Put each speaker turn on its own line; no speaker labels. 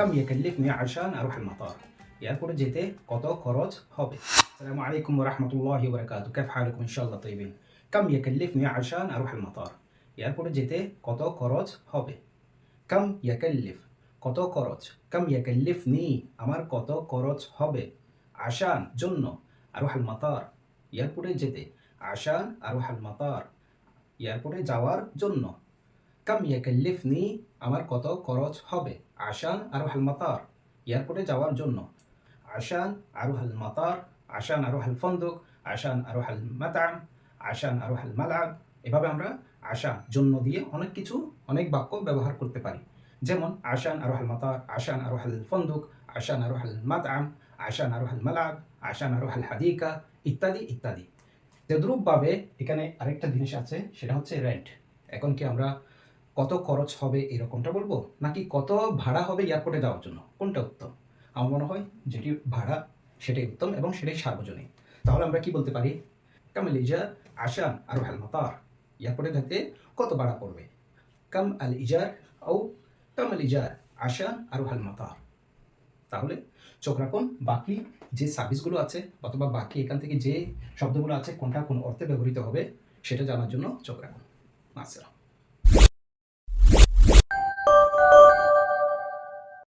كم يكلفني عشان أروح المطار؟ يا جيتي قطو كروت هوبي. السلام عليكم ورحمة الله وبركاته. كيف حالكم؟ إن شاء الله طيبين. كم يكلفني عشان أروح المطار؟ يا جيتي قطو كروت هوبي. كم يكلف؟ قطو كروت كم يكلفني أمر قطو كروت هوبي؟ عشان جنو أروح المطار. يا جيتي عشان أروح المطار. يا ياكل جوار جنو. কাম ইয়াকাল্লিফনি আমার কত খরচ হবে আশান আরোহাল মাতার এয়ারপোর্টে যাওয়ার জন্য আশান আরোহাল মাতার আশান আরোহাল ফন্দুক আশান আরোহাল মাতাম আশান আরোহাল মালাব এভাবে আমরা আশা জন্য দিয়ে অনেক কিছু অনেক বাক্য ব্যবহার করতে পারি যেমন আশান আরোহাল মাতার আশান আরোহাল ফন্দুক আশান আরোহাল মাতাম আশান আরোহাল মালাব আশান আরোহাল হাদিকা ইত্যাদি ইত্যাদি তদ্রূপভাবে এখানে আরেকটা জিনিস আছে সেটা হচ্ছে রেন্ট এখন কি আমরা কত খরচ হবে এরকমটা বলব? নাকি কত ভাড়া হবে এয়ারপোর্টে যাওয়ার জন্য? কোনটা উত্তম? আমার মনে হয় যেটি ভাড়া, সেটাই উত্তম এবং সেটাই সার্বজনীন। তাহলে আমরা কি বলতে পারি? কামাল ইজার আশান আরোহাল মাতার। এয়ারপোর্টে যেতে কত ভাড়া পড়বে? কাম আল ইজার ও কাম আল ইজার আশান আরোহাল মাতার। তাহলে চোখ রাখুন, বাকি যে সার্ভিসগুলো আছে অথবা বাকি এখান থেকে যে শব্দগুলো আছে কোনটা কোন অর্থে ব্যবহৃত হবে, সেটা জানার জন্য চোখ রাখুন। আসসালাম